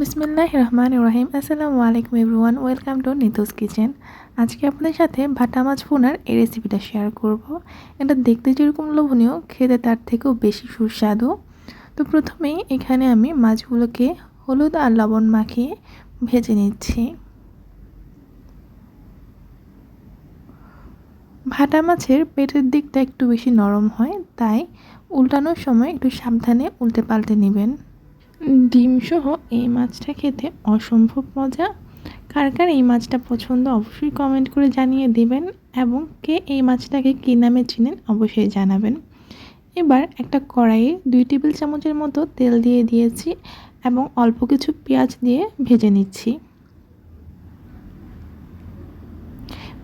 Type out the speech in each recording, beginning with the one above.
বিসমিল্লাহ রহমান রহিম আসসালামু আলাইকুম everyone, welcome to Nitus kitchen. আজকে আপনাদের সাথে ভাটা মাছ ভুনার এই রেসিপিটা শেয়ার করব। এটা দেখতে যেরকম লোভনীয়, খেতে তার থেকেও বেশি সুস্বাদু। তো প্রথমেই এখানে আমি মাছগুলোকে হলুদ আর লবণ মাখিয়ে ভেজে নিচ্ছি। ভাটা মাছের পেটের দিকটা একটু বেশি নরম হয়, তাই উল্টানোর সময় একটু সাবধানে উল্টে পাল্টে নেবেন। ডিম সহ এই মাছটা খেতে অসম্ভব মজা। কার কার এই মাছটা পছন্দ অবশ্যই কমেন্ট করে জানিয়ে দেবেন এবং কে এই মাছটাকে কী নামে চিনেন অবশ্যই জানাবেন। এবার একটা কড়াইয়ে দুই টেবিল চামচের মতো তেল দিয়ে দিয়েছি এবং অল্প কিছু পেঁয়াজ দিয়ে ভেজে নিচ্ছি।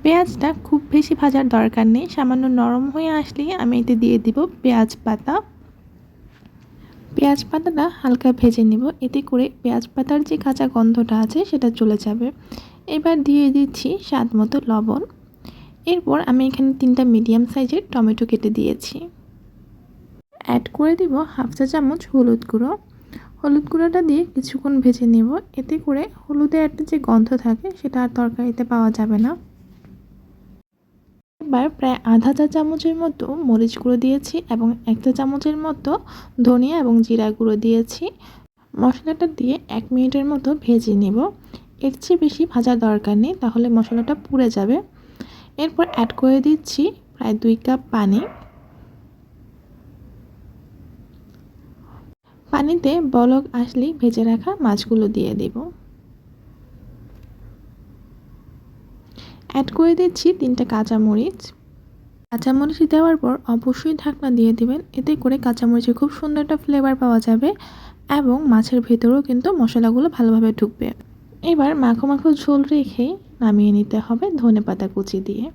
পেঁয়াজটা খুব বেশি ভাজার দরকার নেই, সামান্য নরম হয়ে আসলেই আমি এতে দিয়ে দিব পেঁয়াজ পাতা। পেঁয়াজ পাতাটা হালকা ভেজে নিব। এতে করে পেঁয়াজ পাতার যে কাঁচা গন্ধটা আছে, সেটা চলে যাবে। এবার দিয়ে দিচ্ছি স্বাদ মতো লবণ। এরপর আমি এখানে তিনটা মিডিয়াম সাইজের টমেটো কেটে দিয়েছি। অ্যাড করে দিব হাফ চা চামচ হলুদ গুঁড়ো। হলুদ গুঁড়োটা দিয়ে কিছুক্ষণ ভেজে নেব। এতে করে হলুদের একটা যে গন্ধ থাকে, সেটা আর তরকারিতে পাওয়া যাবে না। এবার প্রায় আধা চা চামচের মতো মরিচ গুঁড়ো দিয়েছি এবং এক চা চামচের মতো ধনিয়া এবং জিরা গুঁড়ো দিয়েছি। মশলাটা দিয়ে এক মিনিটের মতো ভেজে নেব। এর চেয়ে বেশি ভাজার দরকার নেই, তাহলে মশলাটা পুড়ে যাবে। এরপর অ্যাড করে দিচ্ছি প্রায় দুই কাপ পানি। পানিতে বলক আসলেই ভেজে রাখা মাছগুলো দিয়ে দেব। অ্যাড করে দিচ্ছি তিনটা কাঁচামরিচ। কাঁচামরিচ দেওয়ার পর অবশ্যই ঢাকনা দিয়ে দিবেন। এতে করে কাঁচামরিচের খুব সুন্দর একটা ফ্লেভার পাওয়া যাবে এবং মাছের ভেতরেও কিন্তু মশলাগুলো ভালোভাবে ঢুকবে। এবার মাখো মাখো ঝোল রেখেই নামিয়ে নিতে হবে ধনে পাতা কুচি দিয়ে।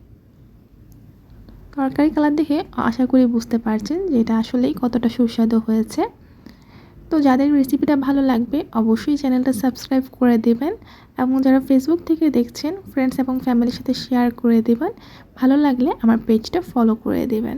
তরকারি কালার দেখে আশা করি বুঝতে পারছেন যে এটা আসলেই কতটা সুস্বাদু হয়েছে। তো যাদের রেসিপিটা ভালো লাগবে, অবশ্যই চ্যানেলটা সাবস্ক্রাইব করে দেবেন। এবং যারা ফেসবুক থেকে দেখছেন ফ্রেন্ডস এবং ফ্যামিলির সাথে শেয়ার করে দেবেন। ভালো লাগলে আমার পেজটা ফলো করে দেবেন।